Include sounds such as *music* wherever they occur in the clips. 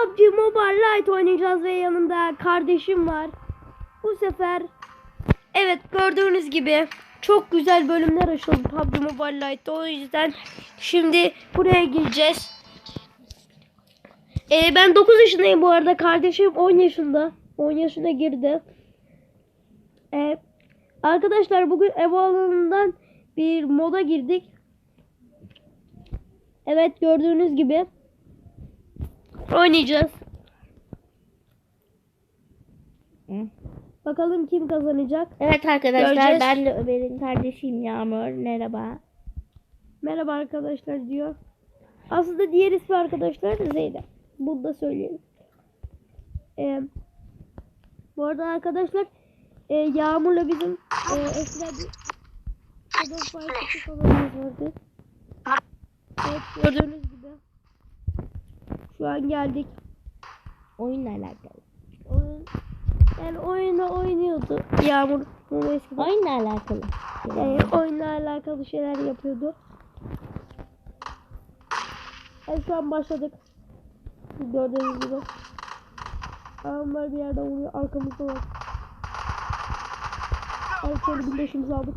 PUBG Mobile Lite oynayacağız ve yanımda kardeşim var. Bu sefer evet gördüğünüz gibi çok güzel bölümler açıldı PUBG Mobile Lite'da. O yüzden şimdi buraya gireceğiz. Ee, ben 9 yaşındayım bu arada. Kardeşim 10 yaşında. 10 yaşına girdi. Ee, arkadaşlar bugün ev alanından bir moda girdik. Evet gördüğünüz gibi oynayacağız. Bakalım kim kazanacak. Evet arkadaşlar Göreceğiz. ben de Ömer'in kardeşiyim Yağmur. Merhaba. Merhaba arkadaşlar diyor. Aslında diğer ismi arkadaşlar da Zeynep. Bunu da söyleyelim. Ee, bu arada arkadaşlar e, Yağmur'la bizim e, eskiden bir Shadow Fight vardı. Evet gördüğünüz gibi. Şu an geldik. Oyunla alakalı. Oyun, yani oyunu oynuyordu Yağmur. Bu eskiden. Oyunla alakalı. Yani oyunla alakalı şeyler yapıyordu. Evet şu an başladık. Gördüğünüz gibi. Adamlar bir yerden vuruyor. Arkamızda var. Evet şöyle birleşimizi aldık.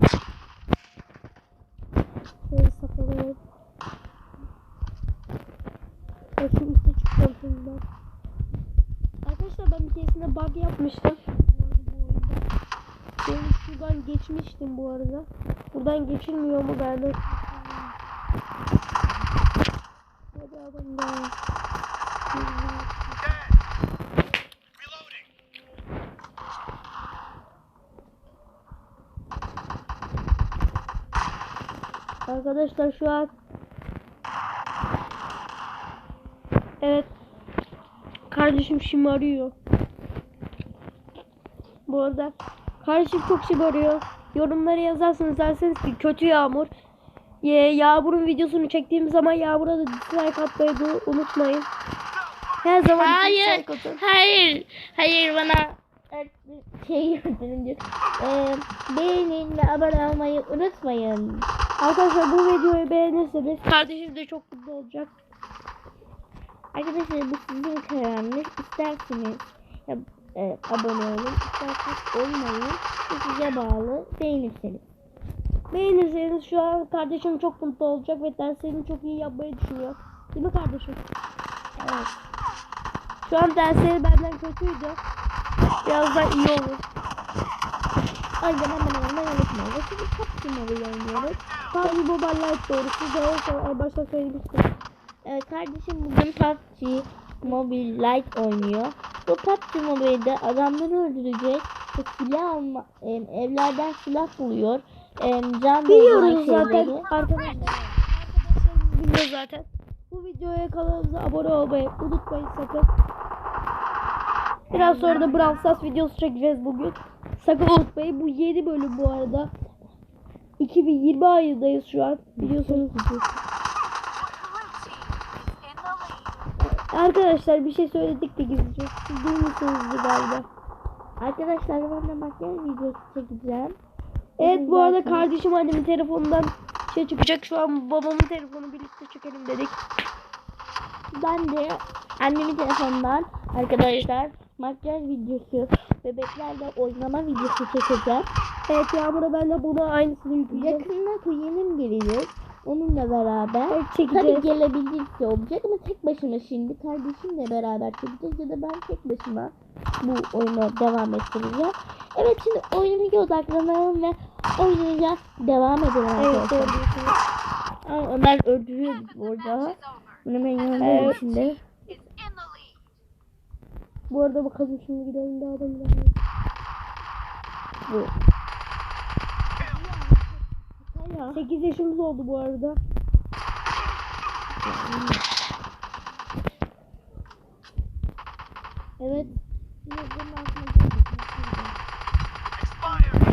Şöyle saklanalım. Evet şu üstte çıkacağım şimdi ben. Arkadaşlar ben bug yapmıştım. Ben şuradan geçmiştim bu arada. Buradan geçilmiyor mu ben de? Hadi adam da. Arkadaşlar şu an Evet Kardeşim şımarıyor Bu arada Kardeşim çok şımarıyor Yorumlara yazarsınız derseniz ki kötü Yağmur Ye, Yağmur'un videosunu çektiğim zaman Yağmur'a da dislike atmayı unutmayın Her zaman Hayır. Hayır. Hayır bana şey yönetirim diyor. Ee, beğenin ve abone olmayı unutmayın. Arkadaşlar bu videoyu beğenirseniz Kardeşim de çok mutlu olacak Arkadaşlar bu sizin kararınız. İsterseniz ya, e, abone olun. isterseniz olmayın. Bu size bağlı. Beğenirseniz. Beğenirseniz şu an kardeşim çok mutlu olacak ve derslerini çok iyi yapmayı düşünüyor. Değil mi kardeşim? Evet. Şu an dersleri benden kötüydü. Birazdan iyi olur. Yüzden hemen hemen. Ve şimdi PUBG Mobile oynuyoruz. PUBG Mobile Lite doğrusu. Cevap en başta söylemiştim. Evet kardeşim bugün PUBG Mobile Lite oynuyor. PUBG Mobile'de adamları öldürecek ve silah alma, em, evlerden silah buluyor. Em, can Biliyoruz zaten arkadaşlar. Arkadaşlarımız biliyor zaten. Bu videoya kanalımıza abone olmayı unutmayın sakın. Biraz sonra da Brawl Stars videosu çekeceğiz bugün. Sakın unutmayın. Bu yeni bölüm bu arada. 2020 ayındayız şu an. Biliyorsunuz. Arkadaşlar bir şey söyledik de gizlice. Siz duymuşsunuzdur galiba. Arkadaşlar ben de makyaj videosu çekeceğim. Evet bu arada kardeşim annemin telefonundan şey çıkacak. Şu an babamın telefonu birlikte çekelim dedik. Ben de annemin telefonundan arkadaşlar makyaj videosu, bebeklerle oynama videosu çekeceğim. Evet Yağmur'a ben de buna aynısını yükleyeceğim. Yakında kuzenim gelecek. Onunla beraber. Evet Tabii çekeceğiz. gelebildiyse olacak ama tek başıma şimdi kardeşimle beraber çekeceğiz ya da ben tek başıma bu oyunu devam ettireceğim. Evet şimdi oyunumuza odaklanalım ve oynayacağız. Devam edelim Evet arkadaşlar. diyorsunuz. Aa, Ömer öldürüyor orada. Bunu ben yanındayım Evet. şimdi. Bu arada bakalım şimdi gidelim daha da Bu. 8 yaşımız oldu bu arada. Evet.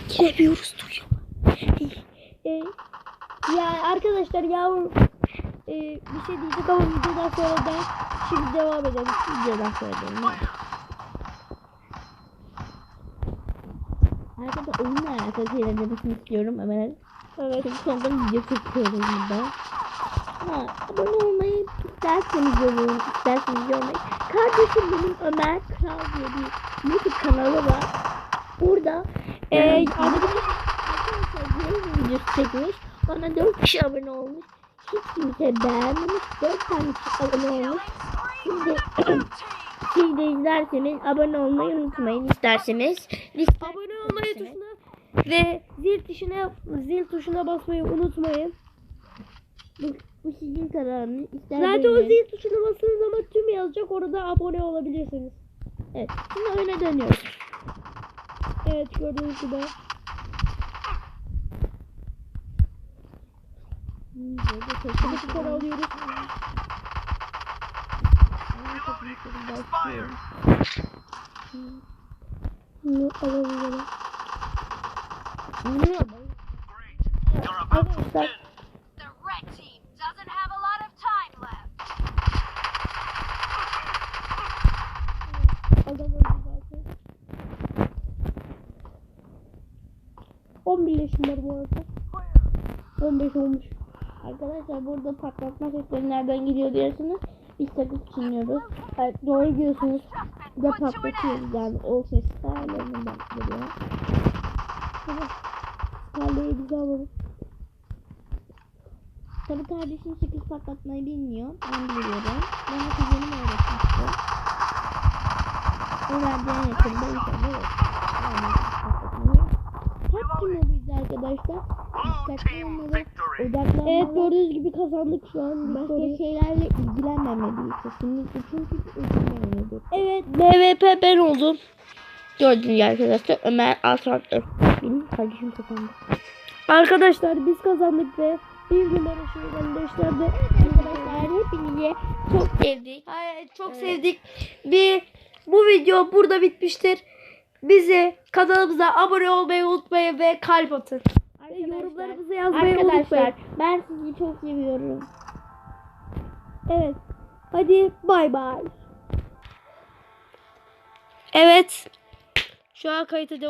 Giremiyoruz duruyor. e, ya arkadaşlar yavrum e, bir şey diyecek ama videodan sonra da şimdi devam edelim. Videodan sonra edelim. Arkadaşlar oyunla alakalı şeyler demesini istiyorum Ömer. Evet. Çünkü sonunda video çekiyorum burada. Ha, abone olmayı isterseniz görün, isterseniz görmeyin. Kardeşim benim Ömer Kral diye bir YouTube kanalı var. Burada Ee, e, yani- arkadaşlar videosu çekmiş. Bana 4 kişi abone olmuş. Hiç kimse beğenmemiş. 4 tane kişi abone olmuş. Şimdi *clears throat* siz de izlerseniz abone olmayı unutmayın isterseniz. Liste- Abone olmayı tuşuna ve zil tuşuna zil tuşuna basmayı unutmayın. Bu, bu sizin kararınız. İster Zaten o zil tuşuna bastığınız zaman tüm yazacak orada abone olabilirsiniz. Evet. Şimdi oyuna dönüyoruz. Evet gördüğünüz gibi. Çok Şimdi kupa alıyoruz. Bunu time left. Adam öldü zaten. 11 yaşında bu arada. 15 olmuş. Arkadaşlar burada patlatma sesleri nereden geliyor diyorsunuz. Biz takıp çınlıyoruz. Evet, doğru diyorsunuz. Bir de patlatıyoruz yani o sesler nereden geliyor. Tarlayı bize alalım. Tabii kardeşim sıkış patlatmayı bilmiyor. Ben biliyorum. Bana kuzenim öğretmişti. O verdiğine yakında inşallah yok. Hepsi mobildi arkadaşlar. Dikkatli olmalı. Odaklanmalı. Evet gördüğünüz gibi kazandık şu an. Başka Victoria. şeylerle ilgilenmemeliyiz kesinlikle. Çünkü ilgilenmemelidir. Evet MVP ben oldum. Gördüğünüz gibi arkadaşlar Ömer Altan Benim kardeşim kazandı. Arkadaşlar biz kazandık ve bir numara şeyden gösterdi. Arkadaşlar hepinize çok sevdik. Hayır, çok sevdik. Bir bu video burada bitmiştir. Bizi kanalımıza abone olmayı unutmayın ve kalp atın. Ve yorumlarınızı yazmayı Arkadaşlar unutmayın. ben sizi çok seviyorum. Evet. Hadi bay bay. Evet. Şu an kayıta devam.